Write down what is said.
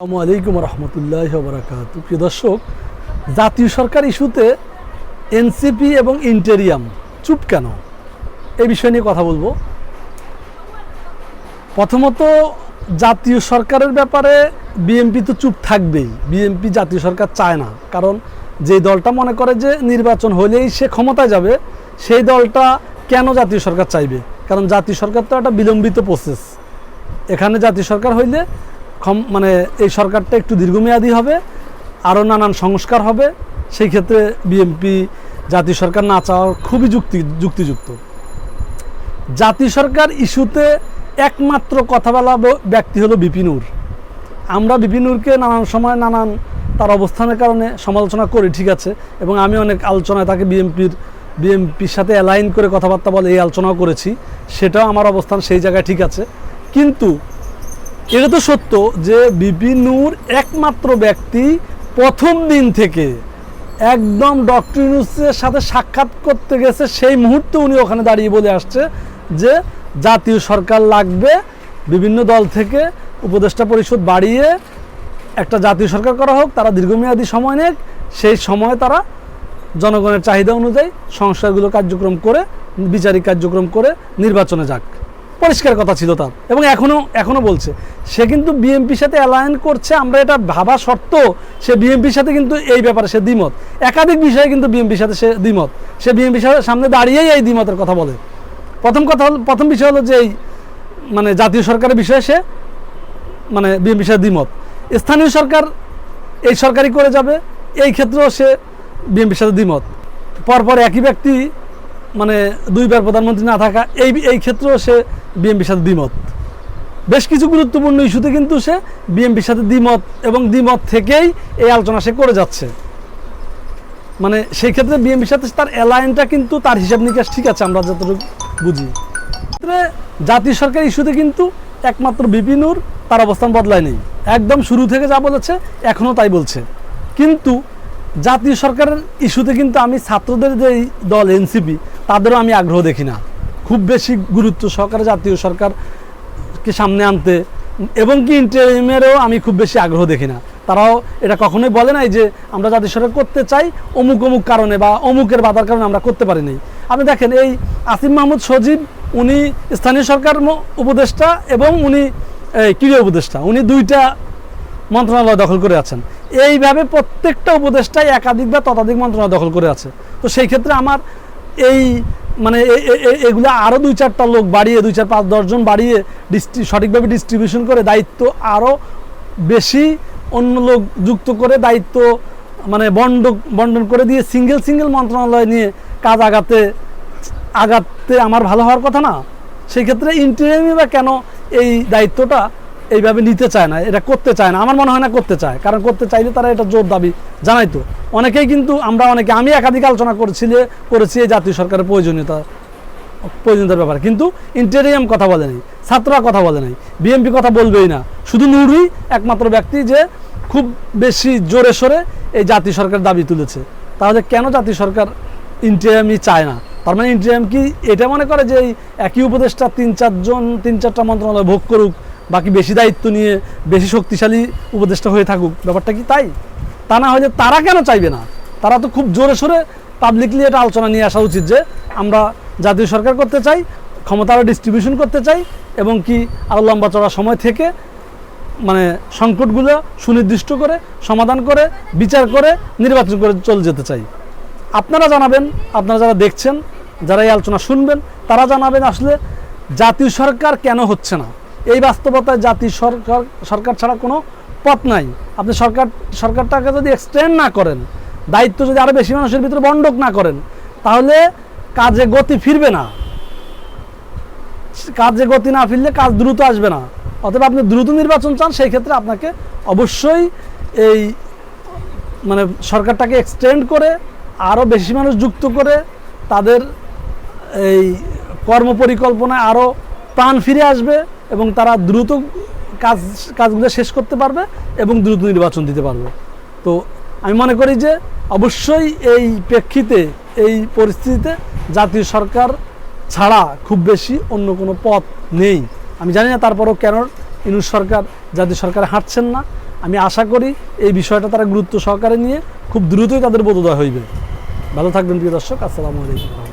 আসসালামু আলাইকুম রহমতুল্লাহ বরাকাত প্রিয় দর্শক, জাতীয় সরকার ইস্যুতে এনসিপি এবং ইন্টেরিয়াম চুপ কেন? এই বিষয় নিয়ে কথা বলব। প্রথমত, জাতীয় সরকারের ব্যাপারে বিএনপি তো চুপ থাকবেই। বিএনপি জাতীয় সরকার চায় না। কারণ যে দলটা মনে করে যে নির্বাচন হলেই সে ক্ষমতায় যাবে, সেই দলটা কেন জাতীয় সরকার চাইবে? কারণ জাতীয় সরকার তো একটা বিলম্বিত প্রসেস এখানে জাতীয় সরকার হইলে মানে এই সরকারটা একটু দীর্ঘমেয়াদী হবে, আরও নানান সংস্কার হবে, সেই ক্ষেত্রে বিএনপি জাতীয় সরকার না চাওয়ার খুবই যুক্তি, যুক্তিযুক্ত। জাতীয় সরকার ইস্যুতে একমাত্র কথা বলা ব্যক্তি হলো বিপিনুর আমরা বিপিনুরকে নানান সময় নানান তার অবস্থানের কারণে সমালোচনা করি, ঠিক আছে, এবং আমি অনেক আলোচনায় তাকে বিএনপির বিএনপির সাথে অ্যালাইন করে কথাবার্তা বলে এই আলোচনাও করেছি, সেটাও আমার অবস্থান সেই জায়গায় ঠিক আছে। কিন্তু এটা তো সত্য যে বিপি নূর একমাত্র ব্যক্তি প্রথম দিন থেকে একদম ডক্টর ইউনুসের সাথে সাক্ষাৎ করতে গেছে, সেই মুহূর্তে উনি ওখানে দাঁড়িয়ে বলে আসছে যে জাতীয় সরকার লাগবে, বিভিন্ন দল থেকে উপদেষ্টা পরিষদ বাড়িয়ে একটা জাতীয় সরকার করা হোক, তারা দীর্ঘমেয়াদী সময় নেক, সেই সময় তারা জনগণের চাহিদা অনুযায়ী সংস্কারগুলো কার্যক্রম করে, বিচারিক কার্যক্রম করে নির্বাচনে যাক। পরিষ্কার কথা ছিল তার। এবং এখনও এখনও বলছে। সে কিন্তু বিএনপির সাথে অ্যালায়েন করছে, আমরা এটা ভাবা শর্ত সে বিএনপির সাথে কিন্তু এই ব্যাপারে সে দ্বিমত। একাধিক বিষয়ে কিন্তু বিএনপির সাথে সে দ্বিমত। সে বিএনপির সাথে সামনে দাঁড়িয়েই এই দ্বিমতের কথা বলে। প্রথম কথা হল, প্রথম বিষয় হলো যে এই মানে জাতীয় সরকারের বিষয়ে সে মানে বিএনপির সাথে দ্বিমত। স্থানীয় সরকার এই সরকারি করে যাবে, এই ক্ষেত্রেও সে বিএনপির সাথে দ্বিমত। পরপর একই ব্যক্তি মানে দুইবার প্রধানমন্ত্রী না থাকা, এই এই ক্ষেত্রেও সে বিএনপির সাথে দ্বিমত। বেশ কিছু গুরুত্বপূর্ণ ইস্যুতে কিন্তু সে বিএনপির সাথে দ্বিমত এবং দ্বিমত থেকেই এই আলোচনা সে করে যাচ্ছে। মানে সেই ক্ষেত্রে বিএনপির সাথে তার অ্যালায়েনটা কিন্তু তার হিসাব নিকাশ ঠিক আছে, আমরা যতটুকু বুঝি। ক্ষেত্রে জাতীয় সরকার ইস্যুতে কিন্তু একমাত্র বিপিনুর তার অবস্থান বদলায় নেই একদম শুরু থেকে যা বলেছে, এখনও তাই বলছে। কিন্তু জাতীয় সরকারের ইস্যুতে কিন্তু আমি ছাত্রদের যে দল এনসিপি, তাদেরও আমি আগ্রহ দেখি না। খুব বেশি গুরুত্ব সহকারে জাতীয় সরকারকে সামনে আনতে এবং কি ইন্টারিমেরও আমি খুব বেশি আগ্রহ দেখি না। তারাও এটা কখনোই বলে নাই যে আমরা জাতীয় সরকার করতে চাই, অমুক অমুক কারণে বা অমুকের বাধার কারণে আমরা করতে পারি নাই। আপনি দেখেন, এই আসিফ মাহমুদ সজীব, উনি স্থানীয় সরকার উপদেষ্টা এবং উনি ক্রীড়া উপদেষ্টা, উনি দুইটা মন্ত্রণালয় দখল করে আছেন। এইভাবে প্রত্যেকটা উপদেষ্টাই একাধিক বা ততাধিক মন্ত্রণালয় দখল করে আছে। তো সেই ক্ষেত্রে আমার এই মানে এগুলো আরও দুই চারটা লোক বাড়িয়ে, দুই চার পাঁচ দশজন বাড়িয়ে ডিস্ট্রি সঠিকভাবে ডিস্ট্রিবিউশন করে দায়িত্ব আরও বেশি অন্য লোক যুক্ত করে দায়িত্ব মানে বন্ড, বন্টন করে দিয়ে সিঙ্গেল সিঙ্গেল মন্ত্রণালয় নিয়ে কাজ আগাতে আগাতে আমার ভালো হওয়ার কথা না। সেই ক্ষেত্রে ইন্টারিয়ামই বা কেন এই দায়িত্বটা এইভাবে নিতে চায় না, এটা করতে চায় না। আমার মনে হয় না করতে চায়, কারণ করতে চাইলে তারা এটা জোর দাবি জানাইতো অনেকেই কিন্তু আমরা অনেকে, আমি একাধিক আলোচনা করেছি করেছি এই জাতীয় সরকারের প্রয়োজনীয়তা, প্রয়োজনীয়তার ব্যাপারে। কিন্তু ইন্টেরিয়াম কথা বলে নাই, ছাত্ররা কথা বলে নাই বিএমপি কথা বলবেই না। শুধু নুরুই, একমাত্র ব্যক্তি যে খুব বেশি জোরে সোরে এই জাতীয় সরকার দাবি তুলেছে। তাহলে কেন জাতীয় সরকার ইন্টেরিয়ামই চায় না? তার মানে ইন্টেরিয়াম কি এটা মনে করে যে এই একই উপদেষ্টা তিন চারজন, তিন চারটা মন্ত্রণালয় ভোগ করুক বাকি বেশি দায়িত্ব নিয়ে বেশি শক্তিশালী উপদেষ্টা হয়ে থাকুক, ব্যাপারটা কি তাই? তা না হলে তারা কেন চাইবে না? তারা তো খুব জোরে সোরে পাবলিকলি এটা আলোচনা নিয়ে আসা উচিত যে আমরা জাতীয় সরকার করতে চাই, ক্ষমতা ডিস্ট্রিবিউশন করতে চাই, এবং কি আরও লম্বা চড়া সময় থেকে মানে সংকটগুলো সুনির্দিষ্ট করে, সমাধান করে, বিচার করে, নির্বাচন করে চলে যেতে চাই। আপনারা জানাবেন, আপনারা যারা দেখছেন, যারা এই আলোচনা শুনবেন, তারা জানাবেন আসলে জাতীয় সরকার কেন হচ্ছে না? এই বাস্তবতায় জাতীয় সরকার সরকার ছাড়া কোনো পথ নাই। আপনি সরকার, সরকারটাকে যদি এক্সটেন্ড না করেন, দায়িত্ব যদি আরও বেশি মানুষের ভিতরে বন্ডক না করেন, তাহলে কাজে গতি ফিরবে না। কাজে গতি না ফিরলে কাজ দ্রুত আসবে না। অথবা আপনি দ্রুত নির্বাচন চান, সেই ক্ষেত্রে আপনাকে অবশ্যই এই মানে সরকারটাকে এক্সটেন্ড করে আরও বেশি মানুষ যুক্ত করে, তাদের এই কর্মপরিকল্পনায় আরও প্রাণ ফিরে আসবে। এবং তারা দ্রুত কাজ, কাজগুলো শেষ করতে পারবে এবং দ্রুত নির্বাচন দিতে পারবে। তো আমি মনে করি যে অবশ্যই এই প্রেক্ষিতে, এই পরিস্থিতিতে জাতীয় সরকার ছাড়া খুব বেশি অন্য কোনো পথ নেই। আমি জানি না তারপরেও কেন ইনুস সরকার, জাতীয় সরকার হাঁটছেন না। আমি আশা করি এই বিষয়টা তারা গুরুত্ব সহকারে নিয়ে খুব দ্রুতই তাদের বোধোদয় হইবে। ভালো থাকবেন প্রিয় দর্শক, আসসালামু আলাইকুম।